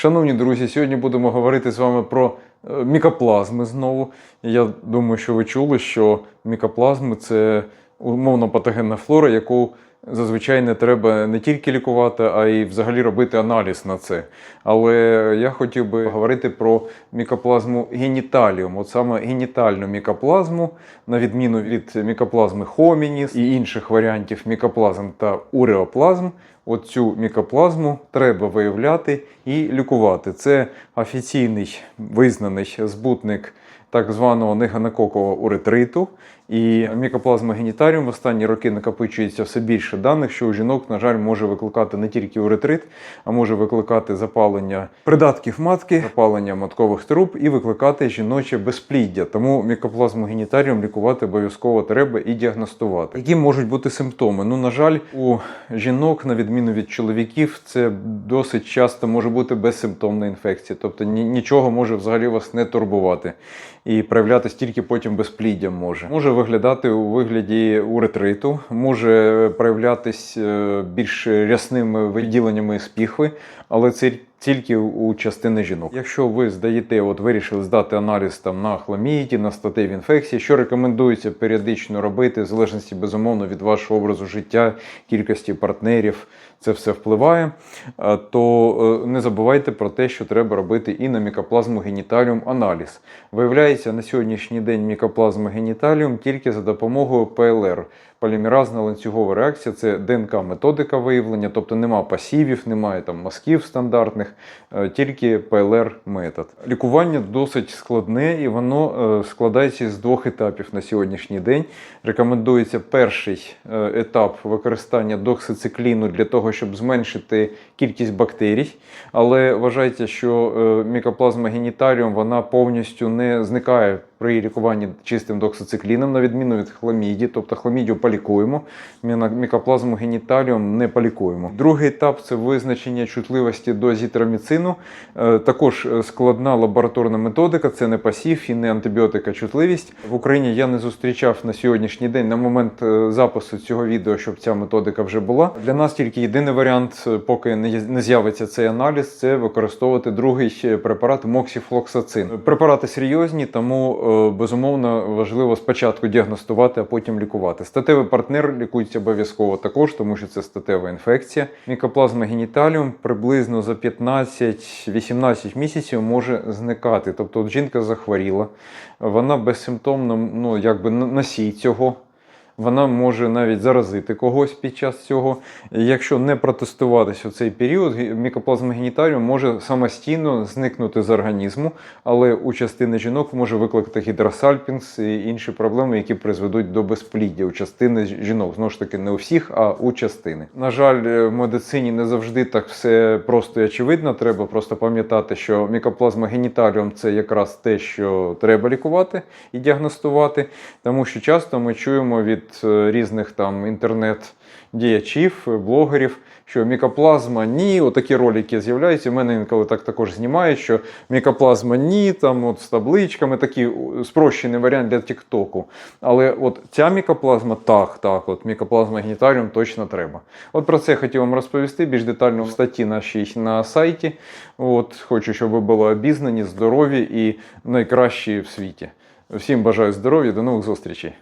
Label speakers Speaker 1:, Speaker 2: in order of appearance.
Speaker 1: Шановні друзі, сьогодні будемо говорити з вами про е, мікоплазми знову. Я думаю, що ви чули, що мікоплазми це умовно патогенна флора, яку зазвичай не треба не тільки лікувати, а й взагалі робити аналіз на це. Але я хотів би говорити про мікоплазму геніталіум, от саме генітальну мікоплазму, на відміну від мікоплазми хомініс і інших варіантів мікоплазм та уреоплазм. От цю мікоплазму треба виявляти і лікувати. Це офіційний визнаний збутник так званого неганококового уретриту. І мікоплазма генітаріум в останні роки накопичується все більше даних, що у жінок, на жаль, може викликати не тільки уретрит, а може викликати запалення придатків матки, запалення маткових труб і викликати жіноче безпліддя. Тому мікоплазму генітаріум лікувати обов'язково треба і діагностувати. Які можуть бути симптоми? Ну, на жаль, у жінок, на відміну від чоловіків, це досить часто може бути безсимптомна інфекція, тобто нічого може взагалі вас не турбувати. І проявлятися тільки потім безпліддям може. Може виглядати у вигляді уретриту, може проявлятись е, більш рясними виділеннями з піхви, але це тільки у частини жінок. Якщо ви здаєте, от вирішили здати аналіз там на хламіді, на статеві інфекції, що рекомендується періодично робити, в залежності безумовно від вашого образу життя, кількості партнерів, це все впливає. е, То е, не забувайте про те, що треба робити і на мікоплазму геніталіум аналіз. Виявляється, на сьогоднішній день мікоплазма геніталіум тільки за допомогою ПЛР. Полімеразна ланцюгова реакція це ДНК-методика виявлення, тобто нема пасівів, немає там мазків стандартних, е, тільки ПЛР-метод. Лікування досить складне і воно е, складається з двох етапів на сьогоднішній день. Рекомендується перший е, етап використання доксицикліну для того, щоб зменшити кількість бактерій. Але вважається, що мікоплазма генітаріум вона повністю не зникає при лікуванні чистим доксицикліном, на відміну від хламіді, тобто хламідію полікуємо, міна- мікоплазму геніталіум не полікуємо. Другий етап це визначення чутливості до зітроміцину. Е, Також е, складна лабораторна методика, це не пасів і не антибіотика чутливість. В Україні я не зустрічав на сьогоднішній день на момент е, запису цього відео, щоб ця методика вже була. Для нас тільки єдиний варіант, поки не з'явиться цей аналіз, це використовувати другий препарат моксіфлоксацин. Препарати серйозні, тому безумовно важливо спочатку діагностувати, а потім лікувати. Статевий партнер лікується обов'язково також, тому що це статева інфекція. Мікоплазма геніталіум приблизно за 15-18 місяців може зникати. Тобто, от жінка захворіла, вона безсимптомно, ну якби носій цього. Вона може навіть заразити когось під час цього. Якщо не протестуватися у цей період, мікоплазма геніталіум може самостійно зникнути з організму, але у частини жінок може викликати гідросальпінс і інші проблеми, які призведуть до безпліддя у частини жінок. Знову ж таки, не у всіх, а у частини. На жаль, е, в медицині не завжди так все просто і очевидно. Треба просто пам'ятати, що мікоплазма геніталіум це якраз те, що треба лікувати і діагностувати, тому що часто ми чуємо від е, різних там інтернет-діячів, е, блогерів, що мікоплазма ні, отакі ролики з'являються. У мене інколи так також знімають, що мікоплазма ні, там от з табличками, такий спрощений варіант для Тіктоку. Але от ця мікоплазма, так, так, от мікоплазма генітаріум точно треба. От про це я хотів вам розповісти більш детально в статті нашій на сайті. От хочу, щоб ви були обізнані, здорові і найкращі в світі. Всім бажаю здоров'я, до нових зустрічей.